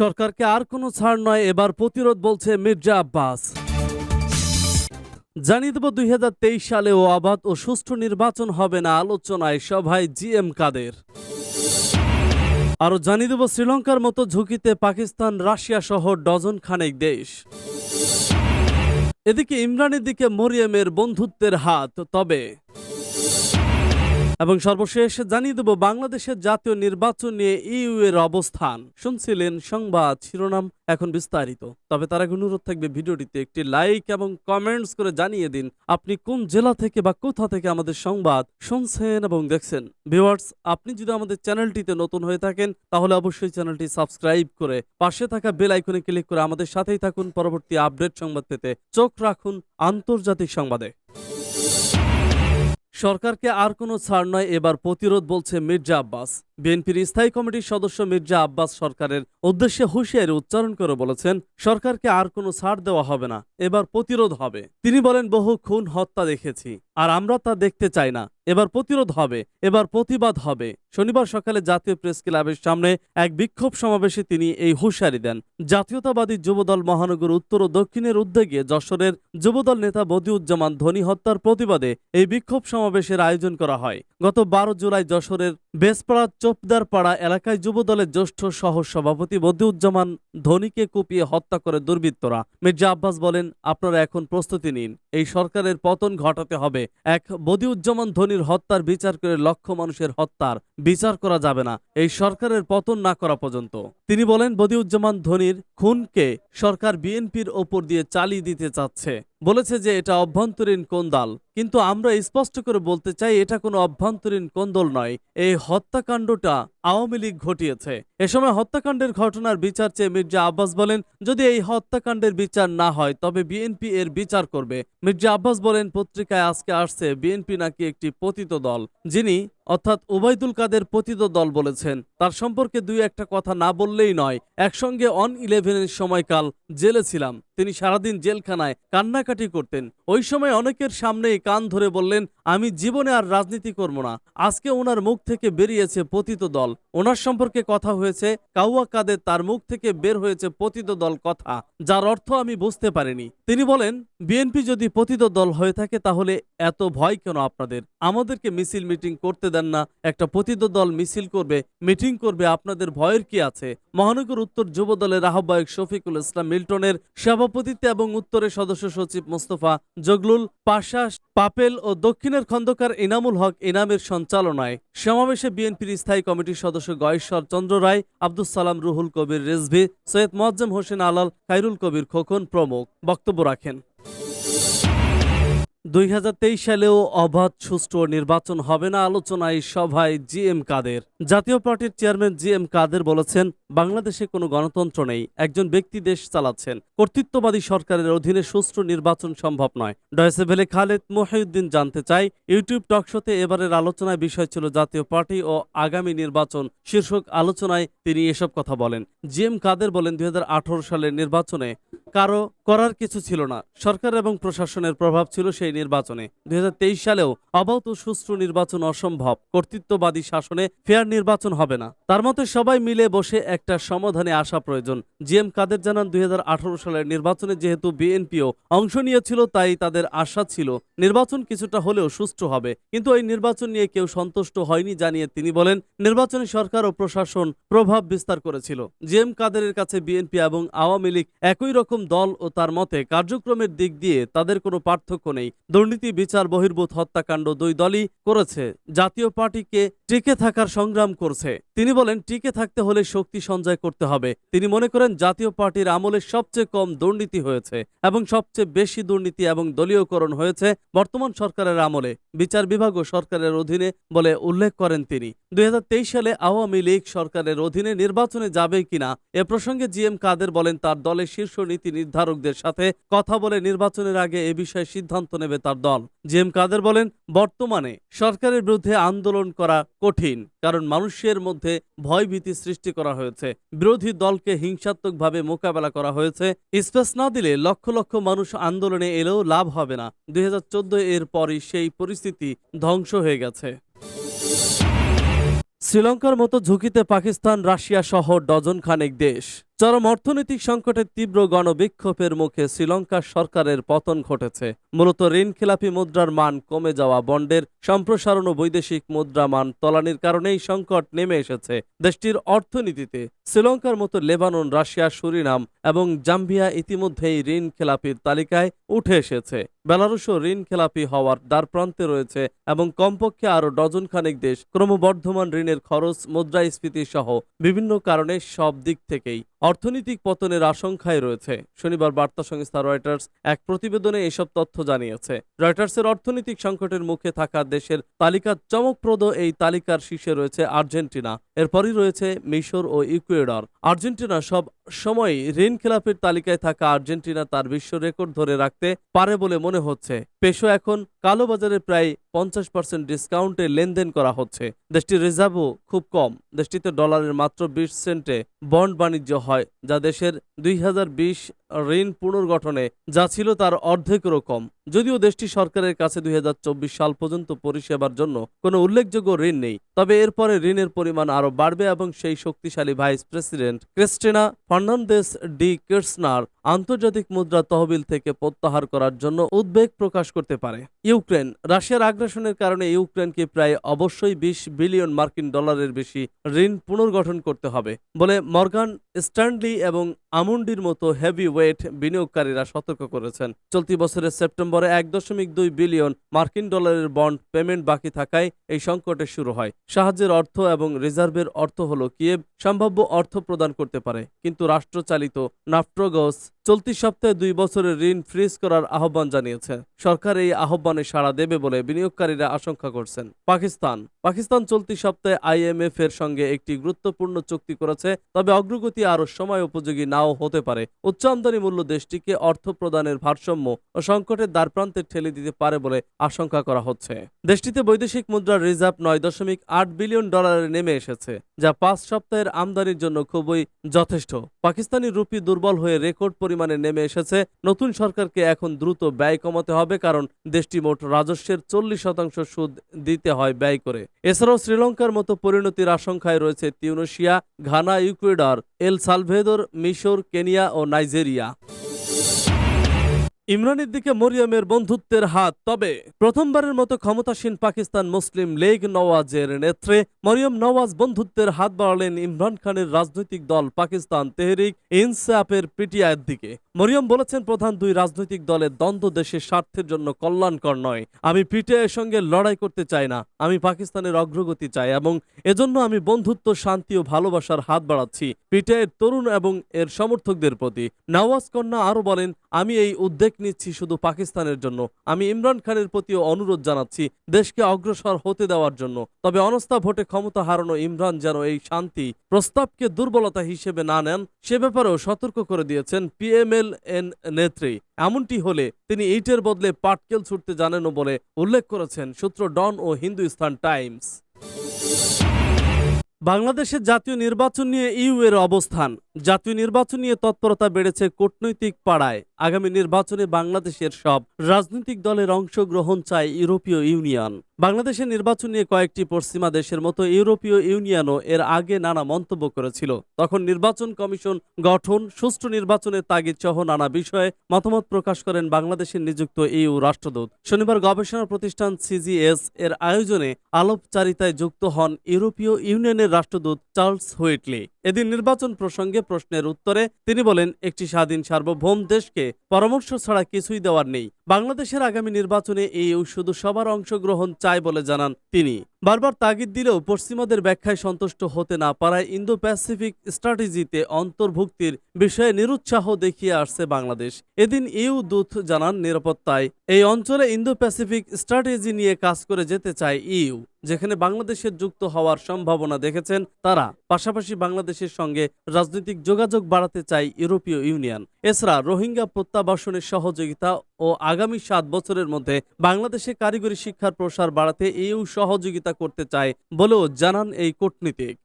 সরকারকে আর কোনো ছাড় নয়, এবার প্রতিরোধ বলছে মির্জা আব্বাস। জানিয়ে দেব দুই সালেও অবাধ ও সুষ্ঠু নির্বাচন হবে না আলোচনায় সভায় জি এম কাদের। আরও জানিয়ে দেব শ্রীলঙ্কার মতো ঝুঁকিতে পাকিস্তান, রাশিয়া সহ ডজন খানেক দেশ। এদিকে ইমরানের দিকে মরিয়মের বন্ধুত্বের হাত, তবে এবং সর্বশেষ জানিয়ে দেব বাংলাদেশের জাতীয় নির্বাচন নিয়ে ইউ এর অবস্থান। শুনছিলেন সংবাদ শিরোনাম এখন বিস্তারিত। তবে তার আগে অনুরোধ থাকবে ভিডিওটিতে একটি লাইক এবং কমেন্টস করে জানিয়ে দিন আপনি কোন জেলা থেকে বা কোথা থেকে আমাদের সংবাদ শুনছেন এবং দেখছেন। ভিউয়ার্স, আপনি যদি আমাদের চ্যানেলটিতে নতুন হয়ে থাকেন, তাহলে অবশ্যই চ্যানেলটি সাবস্ক্রাইব করে পাশে থাকা বেল আইকনে ক্লিক করে আমাদের সাথেই থাকুন। পরবর্তী আপডেট সংবাদ পেতে চোখ রাখুন আন্তর্জাতিক সংবাদে। সরকারকে আর কোনো ছাড় নয়, এবার প্রতিরোধ বলছে মির্জা আব্বাস। বিএনপির স্থায়ী কমিটির সদস্য মির্জা আব্বাস সরকারের উদ্দেশ্যে হুঁশিয়ারি উচ্চারণ করে বলেছেন, সরকারকে আর কোনো ছাড় দেওয়া হবে না, এবার প্রতিরোধ হবে। তিনি বলেন, বহু খুন হত্যা দেখেছি। আর আমরা তা দেখতে চাই না। এবার প্রতিরোধ হবে, এবার প্রতিবাদ হবে। শনিবার সকালে জাতীয় প্রেস ক্লাবের সামনে এক বিক্ষোভ সমাবেশে তিনি এই হুঁশিয়ারি দেন। জাতীয়তাবাদী যুবদল মহানগর উত্তর ও দক্ষিণের উদ্যোগে যশোরের যুবদল নেতা বদিউজ্জামান ধনী হত্যার প্রতিবাদে এই বিক্ষোভ সমাবেশের আয়োজন করা হয়। গত বারো জুলাই যশোরের বেসপাড়া চোপদারপাড়া এলাকায় যুবদলের জ্যেষ্ঠ সহ সভাপতি বদিউজ্জামান ধনীকে কুপিয়ে হত্যা করে দুর্বৃত্তরা। মির্জা আব্বাস বলেন, আপনারা এখন প্রস্তুতি নিন। এই সরকারের পতন ঘটাতে হবে। এক বদিউজ্জামান ধনির হত্যার বিচার করে লক্ষ মানুষের হত্যার বিচার করা যাবে না, এই সরকারের পতন না করা পর্যন্ত। তিনি বলেন, বদিউজ্জামান ধনির খুনকে সরকার বিএনপির ওপর দিয়ে চালিয়ে দিতে চাচ্ছে। বলেছে যে এটা অভ্যন্তরীণ কোন্দাল কিন্তু আমরা স্পষ্ট করে বলতে চাই, এটা কোনো অভ্যন্তরীণ কোন্দল নয়। এই হত্যাকাণ্ডটা আওয়ামী লীগ ঘটিয়েছে। এ সময় হত্যাকাণ্ডের ঘটনার বিচার চেয়ে মির্জা আব্বাস বলেন, যদি এই হত্যাকাণ্ডের বিচার না হয়, তবে বিএনপি এর বিচার করবে। মির্জা আব্বাস বলেন, পত্রিকায় আজকে আসছে, বিএনপি নাকি একটি পতিত দল। যিনি অর্থাৎ ওবায়দুল কাদের পতিত দল বলেছেন। তার সম্পর্কে দুই একটা কথা না বললেই নয়, একসঙ্গে অন ইলেভেনের সময়কাল জেলে ছিলাম। তিনি সারাদিন জেলখানায় কান্নাকাটি করতেন। ওই সময় অনেকের সামনেই কান ধরে বললেন, আমি জীবনে আর রাজনীতি করব না। আজকে ওনার মুখ থেকে বেরিয়েছে পতিত দল। ওনার সম্পর্কে কথা হয়েছে, কাউয়া কাদের তার মুখ থেকে বের হয়েছে পতিত দল কথা, যার অর্থ আমি বুঝতে পারিনি। তিনি বলেন বিএনপি যদি পতিত দল হয়ে থাকে, তাহলে এত ভয় কেন আপনাদের? আমাদেরকে মিছিল মিটিং করতে দেন না। একটা পতিত দল মিছিল করবে, মিটিং করবে, আপনাদের ভয়ের কি আছে? মহানগর উত্তর যুব দলের আহ্বায়ক শফিকুল ইসলাম মিল্টনের সভাপতিত্বে এবং উত্তরের সদস্য সচিব মোস্তফা জগলুল, পাশা, পাপেল ও দক্ষিণের খন্দকার ইনামুল হক ইনামের সঞ্চালনায়। সমাবেশে বিএনপির স্থায়ী কমিটির সদস্য গয়েশ্বর চন্দ্র রায় আব্দুল সালাম রুহুল কবির রেজভি, সৈয়দ মোয়াজ্জেম হোসেন আলাল খাইরুল কবির খোকন প্রমুখ। বক্তব্য রাখেন। দুই হাজার তেইশ সালেও অবাধ সুষ্ঠু নির্বাচন হবে না আলোচনায় সভায় জি এম কাদের। জাতীয় পার্টির চেয়ারম্যান জি এম কাদের বলেছেন, বাংলাদেশে কোনো গণতন্ত্র নেই, একজন ব্যক্তি দেশ চালাচ্ছেন। কর্তৃত্ববাদী সরকারের অধীনে সুষ্ঠু নির্বাচন সম্ভব নয়। ডয়েসেভেলে খালেদ মহিউদ্দিন জানতে চাই, ইউটিউব টকশোতে এবারের আলোচনায় বিষয় ছিল জাতীয় পার্টি ও আগামী নির্বাচন। শীর্ষক আলোচনায় তিনি এসব কথা বলেন। জি এম কাদের বলেন, দুই হাজার আঠারো সালের নির্বাচনে কারও করার কিছু ছিল না। সরকার এবং প্রশাসনের প্রভাব ছিল সেই নির্বাচনে। দুই হাজার তেইশ সালেও অবাধ ও সুষ্ঠু নির্বাচন অসম্ভব। কর্তৃত্ববাদী শাসনে ফেয়ার নির্বাচন হবে না। তার মতে সবাই মিলে বসে একটা সমাধানে আসা প্রয়োজন। জি এম কাদের জানান, দুই সালের নির্বাচনে যেহেতু বিএনপিও অংশ নিয়েছিল, তাই তাদের আশা ছিল নির্বাচন কিছুটা হলেও সুষ্ঠু হবে। কিন্তু এই নির্বাচন নিয়ে কেউ সন্তুষ্ট হয়নি জানিয়ে তিনি বলেন, নির্বাচনে সরকার ও প্রশাসন প্রভাব বিস্তার করেছিল। জি এম কাদেরের কাছে বিএনপি এবং আওয়ামী লীগ একই রকম দল ও তার মতে, কার্যক্রমের দিক দিয়ে তাদের কোনো পার্থক্য নেই। দুর্নীতি, বিচার, বহির্ভূত হত্যাকাণ্ড দুই দলই করেছে। জাতীয় পার্টিকে টিকে থাকার সংগ্রাম করছে। তিনি বলেন, টিকে থাকতে হলে শক্তি সঞ্চয় করতে হবে। তিনি মনে করেন, জাতীয় পার্টির আমলে সবচেয়ে কম দুর্নীতি হয়েছে এবং সবচেয়ে বেশি দুর্নীতি এবং দলীয়করণ হয়েছে বর্তমান সরকারের আমলে। বিচার বিভাগ ও সরকারের অধীনে বলে উল্লেখ করেন তিনি। দুই হাজার তেইশ সালে আওয়ামী লীগ সরকারের অধীনে নির্বাচনে যাবে কিনা, এ প্রসঙ্গে জি এম কাদের বলেন, তার দলের শীর্ষ নীতি নির্ধারকদের সাথে কথা বলে নির্বাচনের আগে এ বিষয়ে সিদ্ধান্ত নেবে তার দল। জি কাদের বলেন, বর্তমানে সরকারের বিরুদ্ধে আন্দোলন করা কঠিন, কারণ মানুষের মধ্যে ভয়ভীতি সৃষ্টি করা হয়েছে। বিরোধী দলকে হিংসাত্মকভাবে মোকাবেলা করা হয়েছে। স্পেস না দিলে লক্ষ লক্ষ মানুষ আন্দোলনে এলেও লাভ হবে না। দুই হাজার চোদ্দ এর পরই সেই পরিস্থিতি ধ্বংস হয়ে গেছে। শ্রীলঙ্কার মতো ঝুঁকিতে পাকিস্তান, রাশিয়া সহ ডজন খানেক দেশ। চরম অর্থনৈতিক সংকটের তীব্র গণবিক্ষোভের মুখে শ্রীলঙ্কার সরকারের পতন ঘটেছে। মূলত ঋণ খেলাপি মুদ্রার মান কমে যাওয়া, বন্ডের সম্প্রসারণ ও বৈদেশিক মুদ্রা মান তলানির কারণেই সংকট নেমে এসেছে। দেশটির অর্থনীতিতে শ্রীলঙ্কার মতো লেবানন, রাশিয়া, সুরিনাম এবং জাম্বিয়া ইতিমধ্যেই ঋণ খেলাপির তালিকায় উঠে এসেছে। বেলারুশও ঋণ খেলাপি হওয়ার দ্বারপ্রান্তে রয়েছে এবং কমপক্ষে আরও ডজন খানেক দেশ ক্রমবর্ধমান ঋণের খরচ মুদ্রাস্ফীতি সহ বিভিন্ন কারণে সব দিক থেকেই অর্থনৈতিক পতনের আশঙ্কায় রয়েছে। শনিবার বার্তা সংস্থা রয়টার্স এক প্রতিবেদনে এসব তথ্য জানিয়েছে। রয়টার্সের অর্থনৈতিক সংকটের মুখে থাকা দেশের তালিকা চমকপ্রদ। এই তালিকার শীর্ষে রয়েছে আর্জেন্টিনা। এরপরই রয়েছে মিশর ও ইকুয়েডর। আর্জেন্টিনা সব সময় ঋণ খেলাপের তালিকায় থাকা আর্জেন্টিনা তার বিশ্ব রেকর্ড ধরে রাখতে পারে বলে মনে হচ্ছে। পেশো এখন কালোবাজারে প্রায় পঞ্চাশ পার্সেন্ট ডিসকাউন্টে লেনদেন করা হচ্ছে। দেশটির রিজার্ভও খুব কম। দেশটিতে ডলারের মাত্র বিশ সেন্টে বন্ড বাণিজ্য হয়, যা দেশের দুই হাজার বিশ ঋণ পুনর্গঠনে, যা ছিল তার অর্ধেকেরও কম। যদিও দেশটি সরকারের কাছে দুই হাজার চব্বিশ সাল পর্যন্ত পরিষেবার জন্য কোনো উল্লেখযোগ্য ঋণ নেই, তবে এরপরে ঋণের পরিমাণ আরও বাড়বে এবং সেই শক্তিশালী vice president Cristina Fernandez de Kirchner আন্তর্জাতিক মুদ্রা তহবিল থেকে প্রত্যাহার করার জন্য উদ্বেগ প্রকাশ করতে পারে। ইউক্রেন, রাশিয়ার আগ্রাসনের কারণে ইউক্রেনকে প্রায় অবশ্যই বিশ বিলিয়ন মার্কিন ডলারের বেশি ঋণ পুনর্গঠন করতে হবে বলে মর্গান স্ট্যান্ডলি এবং আমুন্ডির মতো হেভি ওয়েট বিনিয়োগকারীরা সতর্ক করেছেন। চলতি বছরের সেপ্টেম্বরে এক দশমিক দুই বিলিয়ন মার্কিন ডলারের বন্ড পেমেন্ট বাকি থাকায় এই সংকটে শুরু হয়। সাহায্যের অর্থ এবং রিজার্ভের অর্থ হল কিয়েভ, সম্ভাব্য অর্থ প্রদান করতে পারে। কিন্তু রাষ্ট্রচালিত নাফ্ট্রোগস চলতি সপ্তাহে দুই বছরের ঋণ ফ্রিজ করার আহ্বান জানিয়েছে। সরকার এই আহ্বানে সাড়া দেবে বলে বিনিয়োগকারীরা আশঙ্কা করছেন। পাকিস্তান। পাকিস্তান চলতি সপ্তাহে আইএমএফ এর সঙ্গে একটি গুরুত্বপূর্ণ চুক্তি করেছে, তবে অগ্রগতি আরও সময় উপযোগী নাও হতে পারে। উচ্চ আমদানি মূল্য দেশটিকে অর্থ প্রদানের ভারসাম্য ও সংকটের দ্বারপ্রান্তে ঠেলে দিতে পারে বলে আশঙ্কা করা হচ্ছে। দেশটিতে বৈদেশিক মুদ্রার রিজার্ভ নয় দশমিক আট বিলিয়ন ডলারে নেমে এসেছে, যা পাঁচ সপ্তাহের আমদানির জন্য খুবই যথেষ্ট। পাকিস্তানি রুপি দুর্বল হয়ে রেকর্ড পরিমাণে নেমে এসেছে। নতুন সরকারকে এখন দ্রুত ব্যয় কমাতে হবে, কারণ দেশটি মোট রাজস্বের চল্লিশ শতাংশ সুদ দিতে হয় ব্যয় করে। এছাড়াও শ্রীলঙ্কার মতো পরিণতির আশঙ্কায় রয়েছে Tunisia, Ghana, Ecuador, El Salvador, মিশর, কেনিয়া ও নাইজেরিয়া। ইমরানের দিকে মরিয়মের বন্ধুত্বের হাত, তবে প্রথমবারের মতো ক্ষমতাসীন পাকিস্তান মুসলিম লীগ নওয়াজের নেত্রে মরিয়ম নওয়াজ বন্ধুত্বের হাত বাড়ালেন ইমরান খানের রাজনৈতিক দল পাকিস্তান তেহরিক ইনসাফের পিটিআইয়ের দিকে। মরিয়ম বলেছেন, প্রধান দুই রাজনৈতিক দলের দ্বন্দ্ব দেশের স্বার্থের জন্য কল্যাণকর নয়। আমি পিটিআইয়ের সঙ্গে লড়াই করতে চাই না। আমি পাকিস্তানের অগ্রগতি চাই এবং এজন্য আমি বন্ধুত্ব, শান্তি ও ভালোবাসার হাত বাড়াচ্ছি পিটিআইয়ের তরুণ এবং এর সমর্থকদের প্রতি। নওয়াজ কন্যা আরও বলেন, আমি এই উদ্যোগ নিচ্ছি শুধু পাকিস্তানের জন্য। আমি ইমরান খানের প্রতিও অনুরোধ জানাচ্ছি দেশকে অগ্রসর হতে দেওয়ার জন্য। তবে অনস্থা ভোটে ক্ষমতা হারানো ইমরান যেন এই শান্তি, প্রস্তাবকে দুর্বলতা হিসেবে না নেন, সে ব্যাপারেও সতর্ক করে দিয়েছেন পিএমএল এন নেত্রী। এমনটি হলে তিনি ইটের বদলে পাটকেল ছুটতে জানেনও বলে উল্লেখ করেছেন সূত্র ডন ও হিন্দুস্তান টাইমস। বাংলাদেশের জাতীয় নির্বাচন নিয়ে ইউ এর অবস্থান। জাতীয় নির্বাচন নিয়ে তৎপরতা বেড়েছে কূটনৈতিক পাড়ায়। আগামী নির্বাচনে বাংলাদেশের সব রাজনৈতিক দলের অংশগ্রহণ চায় ইউরোপীয় ইউনিয়ন। বাংলাদেশের নির্বাচন নিয়ে কয়েকটি পশ্চিমা দেশের মতো ইউরোপীয় ইউনিয়নও এর আগে নানা মন্তব্য করেছিল। তখন নির্বাচন কমিশন গঠন, সুষ্ঠু নির্বাচনের তাগিদ সহ নানা বিষয়ে মতামত প্রকাশ করেন বাংলাদেশের নিযুক্ত ইউ রাষ্ট্রদূত। শনিবার গবেষণা প্রতিষ্ঠান সিজিএস এর আয়োজনে আলোপচারিতায় যুক্ত হন ইউরোপীয় ইউনিয়নের রাষ্ট্রদূত চার্লস হুইটলি। এদিন নির্বাচন প্রসঙ্গে প্রশ্নের উত্তরে তিনি বলেন, একটি স্বাধীন সার্বভৌম দেশকে পরামর্শ ছাড়া কিছুই দেওয়ার নেই। বাংলাদেশের আগামী নির্বাচনে ইউ শুধু সবার অংশগ্রহণ চায় বলে জানান তিনি। বারবার তাগিদ দিলেও পশ্চিমাদের ব্যাখ্যায় সন্তুষ্ট হতে না পারায় ইন্দো প্যাসিফিক স্ট্র্যাটেজিতে অন্তর্ভুক্তির বিষয়ে নিরুৎসাহ দেখিয়ে আসছে বাংলাদেশ। এদিন ইউ দূত জানান নিরাপত্তায়, এই অঞ্চলে ইন্দো প্যাসিফিক স্ট্র্যাটেজি নিয়ে কাজ করে যেতে চায় ইউ, যেখানে বাংলাদেশের যুক্ত হওয়ার সম্ভাবনা দেখেছেন তারা। পাশাপাশি বাংলাদেশের সঙ্গে রাজনৈতিক যোগাযোগ বাড়াতে চায় ইউরোপীয় ইউনিয়ন। এছাড়া রোহিঙ্গা প্রত্যাবাসনের সহযোগিতা ও আগামী সাত বছরের মধ্যে বাংলাদেশে কারিগরি শিক্ষার প্রসার বাড়াতে এও সহযোগিতা করতে চায় বলেও জানান এই কূটনীতিক।